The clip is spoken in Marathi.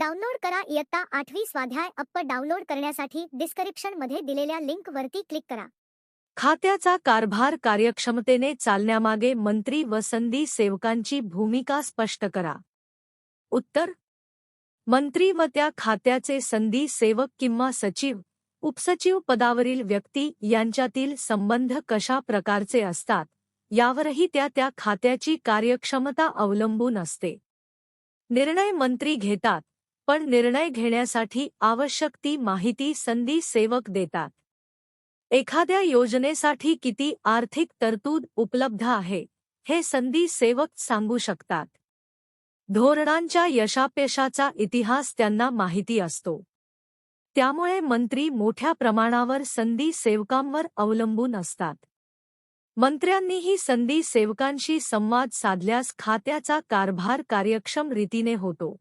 डाउनलोड करा इयत्ता आठवी स्वाध्याय अप्प डाउनलोड करण्यासाठी डिस्क्रिप्शनमध्ये दिलेल्या लिंक वरती क्लिक करा. खात्याचा कारभार कार्यक्षमतेने चालण्यामागे मंत्री व संधी सेवकांची भूमिका स्पष्ट करा. उत्तर मंत्री व त्या खात्याचे संधी सेवक किंवा सचिव उपसचिव पदावरील व्यक्ती यांच्यातील संबंध कशा प्रकारचे असतात यावरही त्या त्या खात्याची कार्यक्षमता अवलंबून असते. निर्णय मंत्री घेतात पण निर्णय घेण्यासाठी आवश्यक ती माहिती संधी सेवक देतात. एखाद्या योजनेसाठी किती आर्थिक तरतूद उपलब्ध आहे हे संधी सेवक सांगू शकतात. धोरणांच्या यशापेशाचा इतिहास त्यांना माहिती असतो. त्यामुळे मंत्री मोठ्या प्रमाणावर संधी सेवकांवर अवलंबून असतात. मंत्र्यांनीही संधी सेवकांशी संवाद साधल्यास खात्याचा कारभार कार्यक्षम रीतीने होतो.